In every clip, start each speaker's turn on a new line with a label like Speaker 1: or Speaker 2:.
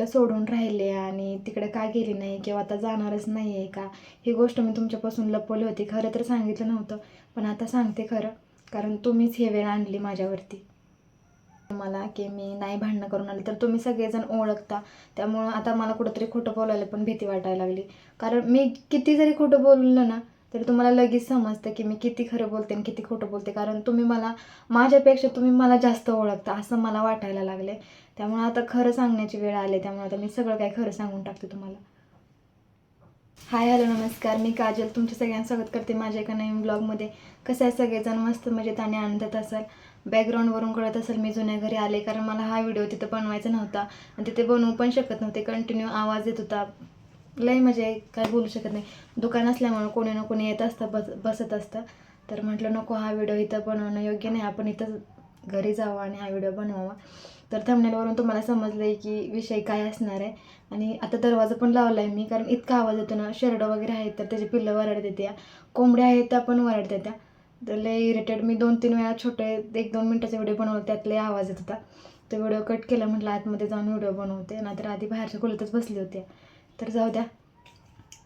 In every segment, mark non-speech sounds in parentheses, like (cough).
Speaker 1: आपल्याला सोडून राहिले आणि तिकडे का गेली नाही किंवा आता जाणारच नाही आहे का? ही गोष्ट मी तुमच्यापासून लपवली होती. खरं तर सांगितलं नव्हतं पण आता सांगते खरं कारण तुम्हीच हे वेळ आणली माझ्यावरती. मला की मी नाही भांडणं करून आले तर तुम्ही सगळेजण ओळखता. त्यामुळं आता मला कुठंतरी खोटं बोलायला पण भीती वाटायला लागली. कारण मी किती जरी खोटं बोललं ना तरी तुम्हाला लगेच समजतं की मी किती खरं बोलते आणि किती खोटं बोलते. कारण तुम्ही मला माझ्यापेक्षा तुम्ही मला जास्त ओळखता असं मला वाटायला लागले त्यामुळे आता खरं सांगण्याची वेळ आली त्यामुळे आता मी सगळं काही खरं सांगून टाकते तुम्हाला. हाय हॅलो नमस्कार. मी काजल तुमच्या सगळ्यांना स्वागत करते माझ्या एका नवीन ब्लॉगमध्ये. कसं आहे सगळेजण? मस्त मजेत आणि आनंदात असाल? बॅकग्राऊंडवरून कळत असेल मी जुन्या घरी आले कारण मला हा व्हिडिओ तिथं बनवायचा नव्हता आणि तिथे बनवू पण शकत नव्हते. कंटिन्यू आवाज येत होता. लई म्हणजे काय बोलू शकत नाही. दुकान असल्यामुळं कोणी ना कोणी येत असतं बस बसत असतं. तर म्हटलं नको हा व्हिडिओ इथं बनवणं योग्य नाही. आपण इथं घरी जावं आणि हा व्हिडिओ बनवावा. तर थंबनेलवरून तुम्हाला समजलं आहे की विषय काय असणार आहे. आणि आता दरवाजा पण लावला आहे मी कारण इतका आवाज येतो ना शेरडं वगैरे आहेत तर त्याची पिल्लं वरडते त्या. कोंबड्या आहेत त्या पण वरडते त्या. तर लय इरिटेड मी दोन तीन वेळा छोटे एक दोन मिनटाचा व्हिडिओ बनवला त्यात लय आवाज येत होता. तो व्हिडिओ कट केला म्हटलं आतमध्ये जाऊन व्हिडिओ बनवते. नाहीतर आधी बाहेरच्या खोलीतच बसली होते. तर जाऊ द्या.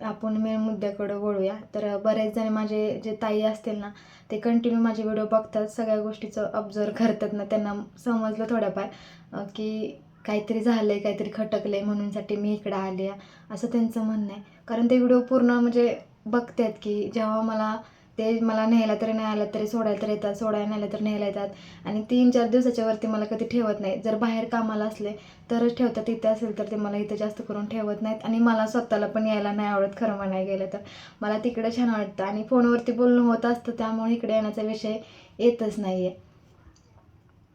Speaker 1: आपण मेन मुद्द्याकडं वळूया. तर बरेच जण माझे जे ताई असतील ना ते कंटिन्यू माझे व्हिडिओ बघतात. सगळ्या गोष्टीचं ऑब्झर्व करतात ना त्यांना समजलं थोड्याफार की काहीतरी झालं आहे काहीतरी खटकलं आहे म्हणूनसाठी मी इकडं आले आहे असं त्यांचं म्हणणं आहे. कारण ते व्हिडिओ पूर्ण म्हणजे बघतात की जेव्हा मला ते मला न्यायला तरी नाही आलं तरी सोडायला तर येतात सोडायला न्यायला तर न्यायला येतात. आणि तीन चार दिवसाच्या वरती मला कधी ठेवत नाही. जर बाहेर कामाला असले तरच ठेवतात. इथे असेल तर ते मला इथे जास्त करून ठेवत नाहीत. आणि मला स्वतःला पण यायला नाही आवडत खरं म्हणायला गेलं तर. मला तिकडे छान वाटतं. आणि फोनवरती बोलणं होत असतं त्यामुळे इकडे येण्याचा विषय येतच नाही आहे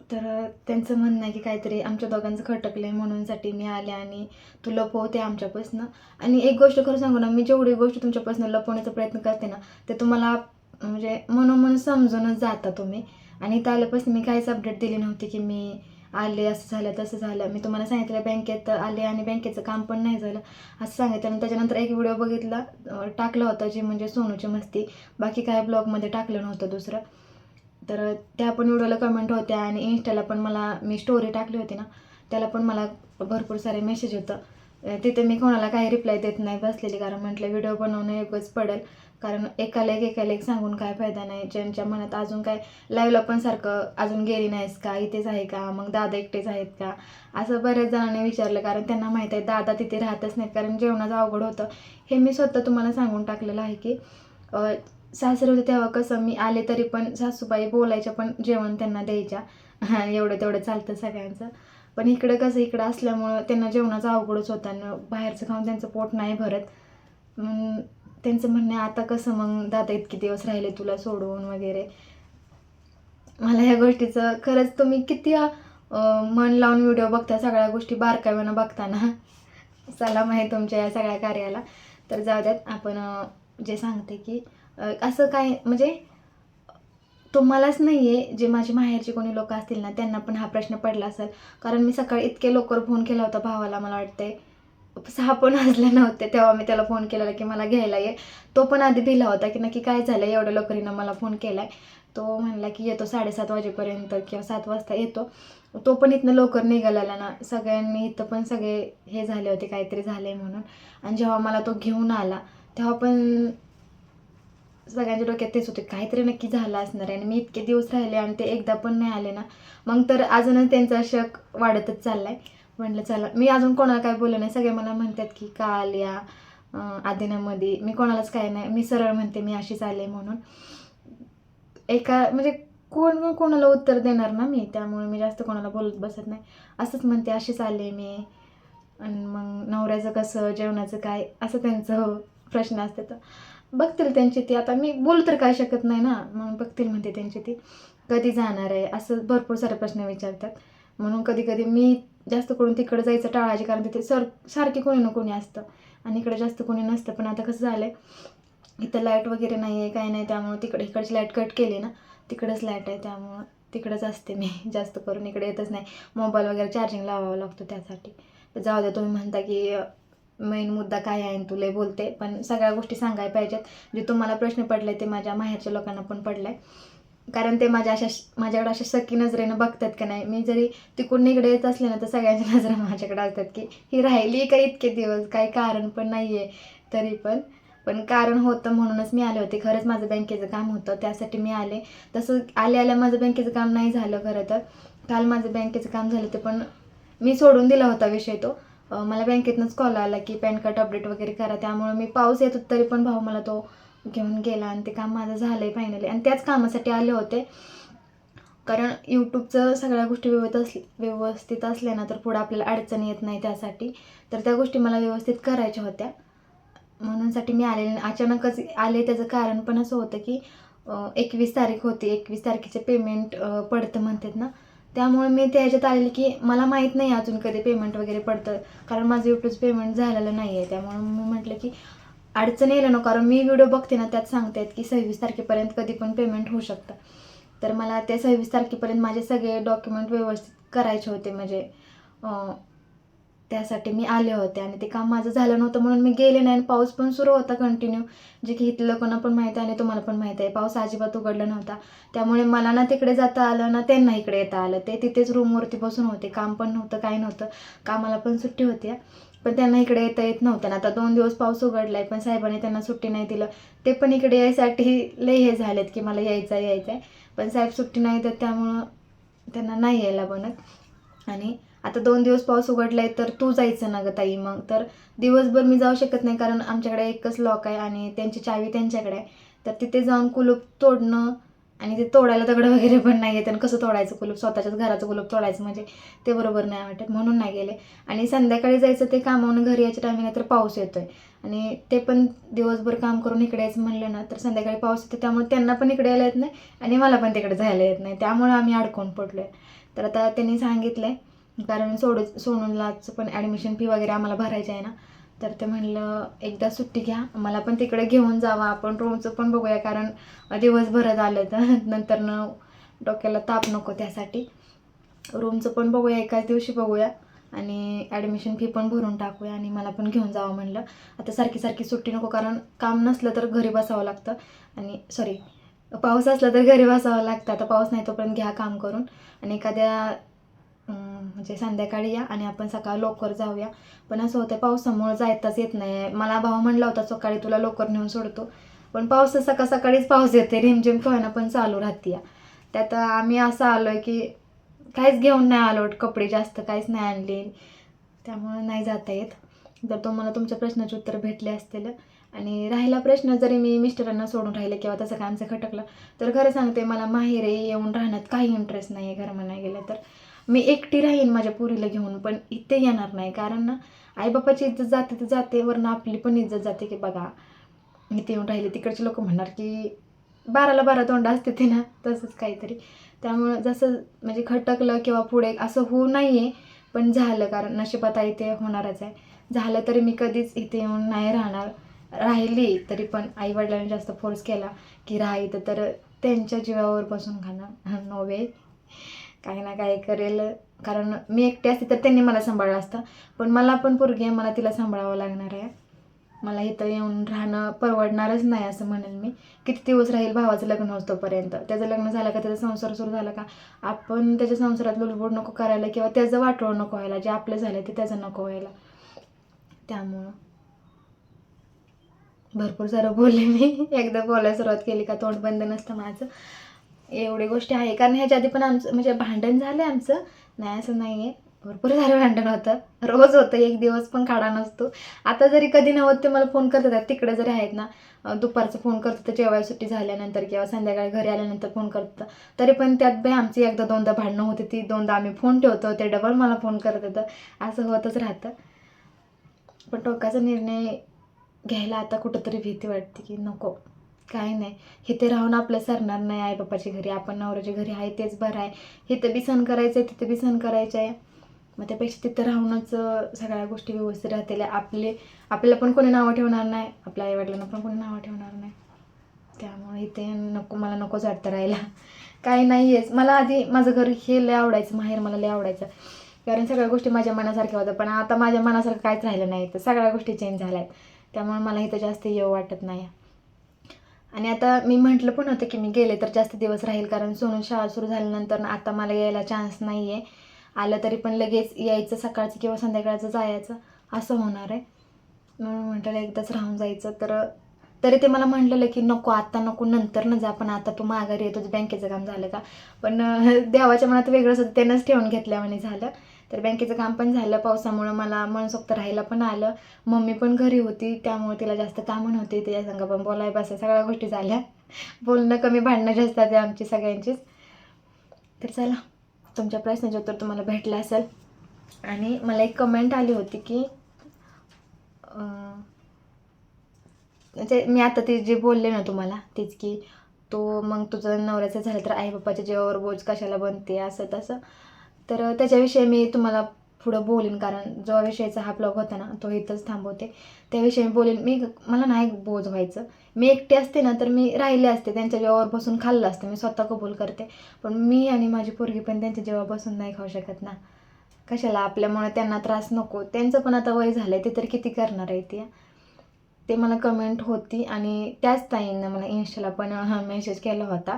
Speaker 1: तर त्यांचं म्हणणं आहे की काहीतरी आमच्या दोघांचं खटकलं आहे म्हणूनसाठी मी आले आणि तू लपवते आमच्यापासनं. आणि एक गोष्ट खरं सांगू ना मी जेवढी गोष्ट तुमच्यापासून लपवण्याचा प्रयत्न करते ना ते तुम्हाला म्हणजे मनोमन समजूनच जाता तुम्ही. आणि इथं आल्यापासून मी काहीच अपडेट दिली नव्हती की मी आले असं झालं तसं झालं. मी तुम्हाला सांगितलं बँकेत आले आणि बँकेचं काम पण नाही झालं असं सांगितलं. आणि त्याच्यानंतर एक व्हिडिओ बघितला टाकला होता जी म्हणजे सोनूची मस्ती. बाकी काय ब्लॉगमध्ये टाकलं नव्हतं दुसरं. तर त्या पण व्हिडिओला कमेंट होत्या आणि इन्स्टाला पण मला मी स्टोरी टाकली होती ना त्याला पण मला भरपूर सारे मेसेज होतं तिथे मी कोणाला काही रिप्लाय देत नाही बसलेली कारण म्हटलं व्हिडिओ बनवणं योग्यच पडेल. कारण एकाला एक एकाला एक सांगून काय फायदा नाही. ज्यांच्या मनात अजून काय लाईव्हला पण सारखं अजून गेली नाहीस का इथेच आहे का मग दादा एकटेच आहेत का? असं बऱ्याच जणांनी विचारलं कारण त्यांना माहीत आहे दादा तिथे राहतच नाहीत. कारण जेवणाचं अवघड होतं. हे मी स्वतः तुम्हाला सांगून टाकलेलं आहे की सासरे होते तेव्हा कसं मी आले तरी पण सासूबाई बोलायच्या पण जेवण त्यांना द्यायच्या. एवढं तेवढं चालतं सगळ्यांचं. पण इकडं कसं इकडं असल्यामुळं त्यांना जेवणाचा अवघडच होता बाहेरचं खाऊन त्यांचं पोट नाही भरत. मग त्यांचं म्हणणं आहे, आता कसं मग दादा इतके दिवस राहिले तुला सोडून वगैरे. मला ह्या गोष्टीचं खरंच तुम्ही किती मन लावून व्हिडिओ बघता सगळ्या गोष्टी बारकाव्यानं बघताना सलाम आहे तुमच्या या सगळ्या कार्याला. तर जाऊ द्यात आपण जे सांगते की असं काय म्हणजे तुम्हालाच नाही आहे जे माझे माहेरचे कोणी लोक असतील ना त्यांना पण हा प्रश्न पडला असेल. कारण मी सकाळी इतके लवकर फोन केला होता भावाला मला वाटते सहा पण वाजले नव्हते तेव्हा मी त्याला फोन केलेला की मला घ्यायला ये. तो पण आधी भिला होता की नक्की काय झालं एवढ्या लवकरीनं मला फोन केला आहे तो म्हणला की येतो साडेसात वाजेपर्यंत किंवा सात वाजता येतो. तो पण इथनं लवकर निघालेला ना सगळ्यांनी इथं पण सगळे हे झाले होते काहीतरी झाले म्हणून. आणि जेव्हा मला तो घेऊन आला तेव्हा पण सगळ्यांच्या डोक्यात तेच होते. काहीतरी नक्की झालं असणार आहे आणि मी इतके दिवस राहिले आणि ते एकदा पण नाही आले ना. मग तर अजूनच त्यांचा शक वाढतच चाललाय. म्हटलं चला. मी अजून कोणाला काय बोललं नाही. सगळे मला म्हणतात की का आल्या आदिनामध्ये. मी कोणालाच काय नाही. मी सरळ म्हणते मी अशीच आले म्हणून. एका म्हणजे कोण कोणाला उत्तर देणार ना मी? त्यामुळे मी जास्त कोणाला बोलत बसत नाही. असंच म्हणते अशीच आले मी. आणि मग नवऱ्याचं कसं जेवणाचं काय असं त्यांचं प्रश्न असते तर. बघतील त्यांची ती. आता मी बोलू तर काय शकत नाही ना. म्हणून बघतील म्हणते त्यांची ती. कधी जाणार आहे? असं भरपूर सारे प्रश्न विचारतात. म्हणून कधी कधी मी जास्त करून तिकडे जायचं टाळायचे कारण तिथे सर सारखे कोणी ना कोणी असतं. आणि इकडे जास्त कोणी नसतं. पण आता कसं झालं आहे इथं लाइट वगैरे नाही आहे काही नाही. त्यामुळे तिकडे इकडची लाइट कट केली ना तिकडेच लाइट आहे. त्यामुळं तिकडेच असते मी. (laughs) जास्त करून इकडे येतच नाही. मोबाईल वगैरे चार्जिंग लावावा लागतो त्यासाठी. जाऊ द्या तुम्ही म्हणता की मेन मुद्दा काय आहे आणि तुला बोलते पण सगळ्या गोष्टी सांगायला पाहिजेत. जे तुम्हाला प्रश्न पडले ते माझ्या माहेरच्या लोकांना पण पडलाय कारण ते माझ्या अशा माझ्याकडे अशा सखी नजरेनं बघतात की नाही. मी जरी तिकडून इकडे येत असले ना तर सगळ्यांच्या (laughs) नजरा माझ्याकडे असतात की ही राहिली का इतके दिवस? काही कारण पण नाही आहे तरी पण. पण कारण होतं म्हणूनच मी आले होते. खरंच माझं बँकेचं काम होतं. त्यासाठी मी आले. तसं आले आल्या माझं बँकेचं काम नाही झालं खरं तर. काल माझं बँकेचं काम झालं ते पण मी सोडून दिला होता विषय तो. मला बँकेतनंच कॉल आला की पॅन कार्ड अपडेट वगैरे करा. त्यामुळे मी पाऊस येत होता तरी पण भाऊ मला तो घेऊन गेला आणि ते काम माझं झालं आहे फायनली आणि त्याच कामासाठी आले होते. कारण यूट्यूबचं सगळ्या गोष्टी व्यवस्थित असल्या व्यवस्थित असल्या ना तर पुढं आपल्याला अडचण येत नाही त्यासाठी. तर त्या गोष्टी मला व्यवस्थित करायच्या होत्या. म्हणूनसाठी मी आलेले अचानकच आले त्याचं कारण पण असं होतं की एकवीस तारीख होती. एकवीस तारखेचे पेमेंट पडतं म्हणतात ना. त्यामुळे मी त्याच्यात आलेली की मला माहीत नाही अजून कधी पेमेंट वगैरे पडतं कारण माझं यूट्यूबचं पेमेंट झालेलं नाही आहे त्यामुळे मी म्हटलं की अडचण येईल नको. कारण मी व्हिडिओ बघते ना त्यात सांगतायत की सव्वीस तारखेपर्यंत कधी पण पेमेंट होऊ शकतं. तर मला त्या सव्वीस तारखेपर्यंत माझे सगळे डॉक्युमेंट व्यवस्थित करायचे होते. म्हणजे त्यासाठी मी आले होते आणि ते काम माझं झालं नव्हतं म्हणून मी गेले नाही आणि पाऊस पण सुरू होता कंटिन्यू जे की इथलं लोकांना पण माहीत आहे आणि तुम्हाला पण माहीत आहे पाऊस अजिबात उघडला नव्हता. त्यामुळे मला ना तिकडे जाता आलं ना त्यांना इकडे येता आलं. ते तिथेच रूमवरती बसून होते काम पण नव्हतं काही नव्हतं. कामाला पण सुट्टी होती पण त्यांना इकडे येता येत नव्हतं. ना आता दोन दिवस पाऊस उघडलाय पण साहेबांनी त्यांना सुट्टी नाही दिलं. ते पण इकडे यायसाठी लय हे झालेत की मला यायचं आहे यायचं आहे पण साहेब सुट्टी नाही देत त्यामुळं त्यांना नाही यायला बनत. आणि आता दोन दिवस पाऊस उघडलाय तर तू जायचं ना ग ताई मग? तर दिवसभर मी जाऊ शकत नाही कारण आमच्याकडे एकच लॉक आहे आणि त्यांची चावी त्यांच्याकडे आहे. तर तिथे जाऊन कुलूप तोडणं आणि ते तोडायला दगड वगैरे पण नाही येत आणि कसं तोडायचं कुलूप? स्वतःच्याच घराचं कुलूप तोडायचं म्हणजे ते बरोबर नाही वाटत म्हणून नाही गेले. आणि संध्याकाळी जायचं ते कामावून घरी यायच्या टायमिंग तर पाऊस येतोय. आणि ते पण दिवसभर काम करून इकडे यायचं म्हणलं ना तर संध्याकाळी पाऊस येतो त्यामुळे त्यांना पण इकडे यायला येत नाही आणि मला पण तिकडे जायला येत नाही. त्यामुळे आम्ही अडकून पडलो आहे तर आता त्यांनी सांगितलं आहे कारण सोड सोनूलाच पण ॲडमिशन फी वगैरे आम्हाला भरायची आहे ना. तर ते म्हणलं एकदा सुट्टी घ्या. मला पण तिकडे घेऊन जावा. आपण रूमचं पण बघूया. कारण दिवसभरात आलं तर (laughs) नंतर न डोक्याला ताप नको त्यासाठी. रूमचं पण बघूया. एकाच दिवशी बघूया. आणि ॲडमिशन फी पण भरून टाकूया. आणि मला पण घेऊन जावं म्हणलं. आता सारखी सारखी सुट्टी नको. कारण काम नसलं तर घरी बसावं लागतं. आणि सॉरी पाऊस असला तर घरी बसावं लागतं. आता पाऊस नाही तोपर्यंत घ्या काम करून. आणि एखाद्या म्हणजे संध्याकाळी या आणि आपण सकाळ लवकर जाऊया. पण असं होतं पावसामुळं जायताच येत नाही मला भाऊ म्हणला होता सकाळी तुला लवकर नेऊन सोडतो. पण पाऊस सकाळ सकाळीच पाऊस येते रिमझिम कळणं पण चालू राहते या त्यात आम्ही असं आलो आहे की काहीच घेऊन नाही आलो कपडे जास्त काहीच नाही आणले. त्यामुळं नाही जाता येत. जर तुम्हाला तुमच्या प्रश्नाचे उत्तर भेटले असतील. आणि राहिला प्रश्न जरी मी मिस्टरांना सोडून राहिले किंवा तसं काय आमचं खटकलं तर खरं सांगते मला माहेरे येऊन राहण्यात काही इंटरेस्ट नाही आहे घर म्हणाय गेलं तर. मी एकटी राहीन माझ्या पोरीला घेऊन पण इथे येणार नाही. कारण ना आईबापाची इज्जत जाते तर जाते वरनं आपली पण इज्जत जाते की बघा इथे येऊन राहिले. तिकडचे लोक म्हणणार की बाराला बारा तोंड असते ते ना तसंच काहीतरी. त्यामुळं जसं म्हणजे खटकलं किंवा पुढे असं होऊ नाही आहे पण झालं. कारण नशिबात आहे ते होणारच आहे. झालं तरी मी कधीच इथे येऊन नाही राहणार. राहिली तरी पण आईवडिलांनी जास्त फोर्स केला की राहा इथं. तर त्यांच्या जीवावर बसून खाणार नो वे काही ना काही करेल. कारण मी एकटी असते तर त्यांनी मला सांभाळलं असतं. पण मला पण पोरगी आहे मला तिला सांभाळावं लागणार आहे. मला इथं येऊन राहणं परवडणारच नाही असं म्हणेल मी. किती दिवस राहील भावाचं लग्न होतोपर्यंत? त्याचं लग्न झालं का? त्याचा संसार सुरू झाला का? आपण त्याच्या संसारात लुलबुड नको करायला किंवा त्याचं वाटोळ नको व्हायला. जे आपलं झालं ते त्याचं नको व्हायला. त्यामुळं भरपूर सारं बोलले मी. (laughs) एकदा बोलायला सुरुवात केली का तोंड बंद नसतं माझं. एवढी गोष्टी आहे. कारण ह्याच्या आधी पण आमचं म्हणजे भांडण झालं आहे आमचं. नाही असं नाही आहे भरपूर सारं भांडण होतं. रोज होतं. एक दिवस पण काढा नसतो. आता जरी कधी नव्हतं ते मला फोन करतात तिकडे जरी आहेत ना दुपारचं फोन करतात जेव्हा सुट्टी झाल्यानंतर किंवा संध्याकाळी घरी आल्यानंतर फोन करतात तरी पण त्यात बाई आमची एकदा दोनदा भांडणं होती ती दोनदा आम्ही फोन ठेवतो. ते डबल मला फोन करत होतं. असं होतच राहतं. पण टोकाचा निर्णय घ्यायला आता कुठंतरी भीती वाटते की नको. काय नाही. इथे राहून आपलं सरणार नाही आई बापाच्या घरी. आपण नवऱ्याच्या घरी आहे तेच बरं आहे. इथं बी सण करायचं आहे तिथं बी सण करायचं आहे मग त्यापेक्षा तिथं राहूनच सगळ्या गोष्टी व्यवस्थित राहतील. आपले आपल्याला पण कोणी नावं ठेवणार नाही. आपल्या आईवडिलांना पण कोणी नावं ठेवणार नाही. त्यामुळे इथे नको मला नकोच वाटतं राहायला. काही नाही आहेच मला आधी माझं घर हे लय आवडायचं माहेर मला लय आवडायचं. कारण सगळ्या गोष्टी माझ्या मनासारख्या होत्या. पण आता माझ्या मनासारखं काहीच राहिलं नाही. तर सगळ्या गोष्टी चेंज झाल्या आहेत त्यामुळे मला इथं जास्त येऊ वाटत नाही. आणि आता मी म्हटलं पण होतं की मी गेले तर जास्त दिवस राहील कारण सोनू शाळा सुरू झाल्यानंतर आता मला यायला चान्स नाही आहे आलं तरी पण लगेच यायचं सकाळचं किंवा संध्याकाळचं जायचं असं होणार आहे. म्हणून म्हटलं एकदाच राहून जायचं. तर तरी ते मला म्हटलेलं की नको आता नको नंतर न जा पण आता तू माघारी येतोच बँकेचं काम झालं का? पण देवाच्या मनात वेगळंच होतं त्यानंच ठेवून घेतल्यावाने झालं. तर बँकेचं काम पण झालं पावसामुळं मला मनसोक्त राहायला पण आलं. मम्मी पण घरी होती त्यामुळे तिला जास्त कामं नव्हती तिच्या संघ पण बोलाय बसाय सगळ्या गोष्टी झाल्या. बोलणं कमी भांडणं जास्त आहे आमची सगळ्यांचीच. तर चला तुमच्या प्रश्नाचे उत्तर तुम्हाला भेटलं असेल. आणि मला एक कमेंट आली होती की म्हणजे मी आता ते जे बोलले ना तुम्हाला तेच की तो मग तुझं नवऱ्याचं झालं तर आई बाप्पाच्या जेवावर बोज कशाला बनते? असं तसं तर त्याच्याविषयी मी तुम्हाला पुढं बोलेन कारण जो विषयाचा हा ब्लॉग होता ना तो इथंच थांबवते. त्याविषयी मी बोलेन मी मला नाही बोज व्हायचं. मी एकटे असते ना तर मी राहिले असते त्यांच्या जेवावर बसून खाल्लं असतं मी स्वतः कबूल करते. पण मी आणि माझी पोरगी पण त्यांच्या जेव्हा बसून नाही खाऊ शकत ना. कशाला आपल्यामुळे त्यांना त्रास नको. त्यांचं पण आता वय झालं आहे ते तर किती करणार आहे ते. ते मला कमेंट होती आणि त्याच ताईंनं मला इन्स्टाला पण हा मेसेज केला होता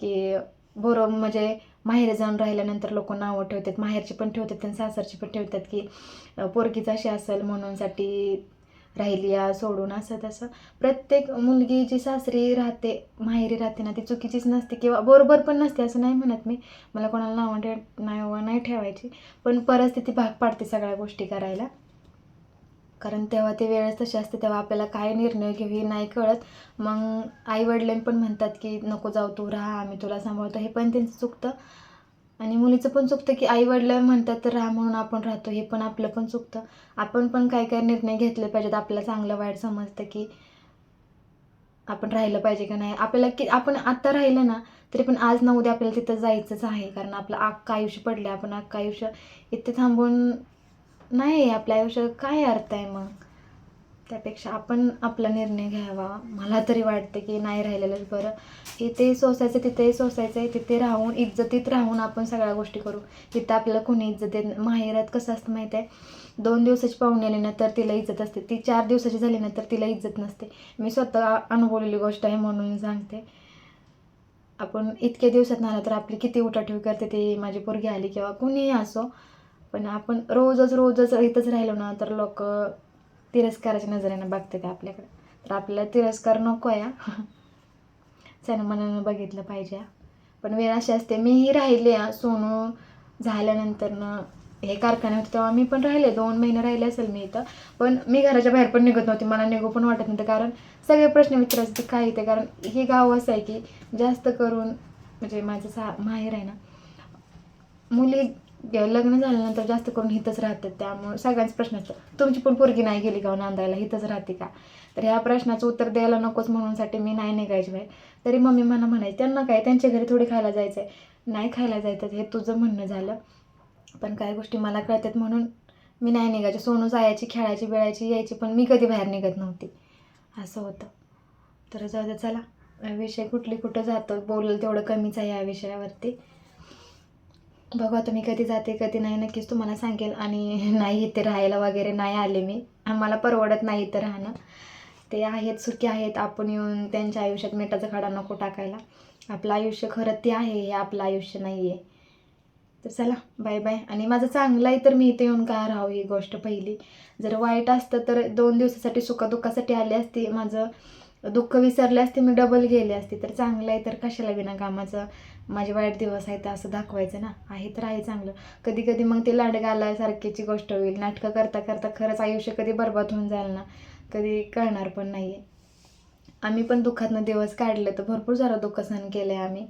Speaker 1: की बरोबर म्हणजे माहेर जाऊन राहिल्यानंतर लोक नावं ठेवतात माहेरची पण ठेवतात आणि सासरची पण ठेवतात की अं, पोरगीच अशी असेल म्हणूनसाठी राहिली या सोडून असं तसं. प्रत्येक मुलगी जी सासरी राहते माहेरी राहते ना ती चुकीचीच नसते किंवा बरोबर पण नसते असं नाही म्हणत मी. मला कोणाला नावं ठेव नावं नाही ठेवायची. पण परिस्थिती भाग पाडते सगळ्या गोष्टी करायला. कारण तेव्हा ते वेळच तशी असते तेव्हा आपल्याला काय निर्णय घेऊ हे नाही कळत. मग आईवडिलांनी पण म्हणतात की नको जाऊ तू राहा आम्ही तुला सांभाळतो. हे पण त्यांचं चुकतं. आणि मुलीचं पण चुकतं की आईवडिलां म्हणतात तर राहा म्हणून आपण राहतो. हे पण आपलं पण चुकतं. आपण पण काय काय निर्णय घेतले पाहिजेत. आपल्याला चांगलं वाईट समजतं की आपण राहिलं पाहिजे का नाही. आपल्याला की आपण आत्ता राहिलं ना तरी पण आज ना उद्या आपल्याला तिथं जायचंच आहे. कारण आपलं अख्खं आयुष्य पडलं आपण अख्खं आयुष्य इथे थांबून नाही आपल्या आयुष्यात काय अर्थ आहे मग? त्यापेक्षा आपण आपला निर्णय घ्यावा. मला तरी वाटते की नाही राहिलेलंच बरं. इथेही सोसायचं तिथेही सोसायचं आहे तिथे राहून इज्जतीत राहून आपण सगळ्या गोष्टी करू. तिथं आपल्याला कोणी इज्जत देत माहेरात कसं असतं माहिती आहे? दोन दिवसाची पाहुणे आली ना तर तिला इज्जत असते. ती चार दिवसाची झाली ना तर तिला इज्जत नसते. मी स्वतः अनुभवलेली गोष्ट आहे म्हणून सांगते. आपण इतक्या दिवसात राहिला तर आपली किती उठाठेव करते ती माझी पोरगी आली किंवा कुणीही असो. पण आपण रोजच रोजच इथंच राहिलो ना तर लोक तिरस्काराच्या नजरेनं बघते ते आपल्याकडे. तर आपल्याला तिरस्कार नको या. (laughs) सन्मानानं बघितलं पाहिजे. हा. पण वेळ अशी असते मीही राहिले हा, सोनू झाल्यानंतर हे कारखाने होते तेव्हा मी पण राहिले दोन महिने राहिले असेल मी इथं. पण मी घराच्या बाहेर पण निघत नव्हती मला निघू पण वाटत नव्हतं कारण सगळे प्रश्न विचारायचे काय ते कारण हे गाव असं आहे की जास्त करून म्हणजे माझं सा माहेर आहे ना मुली लग्न झाल्यानंतर जास्त करून इथंच राहतात त्यामुळे सगळ्यांच प्रश्न असतो तुमची पण पोरगी नाही गेली का हो नांदायला? इथंच राहते का? तर ह्या प्रश्नाचं उत्तर द्यायला नकोच म्हणूनसाठी मी नाही निघायची बाहेर तरी मम्मी मला म्हणायची त्यांना काय? त्यांच्या घरी थोडी खायला जायचं आहे नाही खायला जायचं हे तुझं म्हणणं झालं. पण काही गोष्टी मला कळतात म्हणून मी नाही निघायची. सोनू जायची खेळायची बिळायची यायची पण मी कधी बाहेर निघत नव्हती. असं होतं. तर जाऊ दे चला. विषय कुठली कुठं जातो बोललं तेवढं कमीच आहे या विषयावरती. बघा तुम्ही कधी जाते कधी नाही नक्कीच तुम्हाला सांगेल. आणि (laughs) नाही इथे राहायला वगैरे नाही आले मी. आम्हाला परवडत नाही इथं राहणं. ते आहेत सुखी आहेत. आपण येऊन त्यांच्या आयुष्यात मिठाचा खडा नको टाकायला. आपलं आयुष्य खरं ते आहे हे आपलं आयुष्य नाही आहे तर चला बाय बाय आणि माझं चांगलं आहे तर मी इथे येऊन का राहू ही गोष्ट पहिली. जर वाईट असतं तर दोन दिवसासाठी सुखदुःखासाठी आले असते. माझं दुःख विसरले असते मी डबल गेले असते. तर चांगलं आहे तर कशाला विना कामाचं माझे वाईट दिवस आहे तर असं दाखवायचं ना. आहे तर आहे चांगलं. कधी कधी मग ते लाडगा गोष्ट होईल. नाटकं करता करता खरंच आयुष्य कधी बरबाद होऊन जाईल ना. कधी कळणार पण नाही आहे आम्ही पण दुःखातनं दिवस काढले तर भरपूर सारं दुःख सहन केलं आहे आम्ही.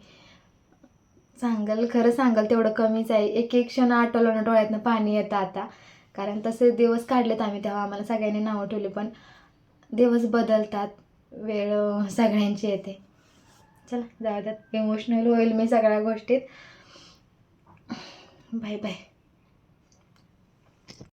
Speaker 1: सांगाल खरं सांगाल तेवढं कमीच आहे. एक एक क्षण आठवलं ना डोळ्यातनं पाणी येतं आता. कारण तसे दिवस काढलेत आम्ही तेव्हा आम्हाला सगळ्यांनी नावं ठेवली पण दिवस बदलतात. वेळ सगळ्यांची येते. चला जाऊ द्यात इमोशनल होईल मी सगळ्या गोष्टीत. Bye bye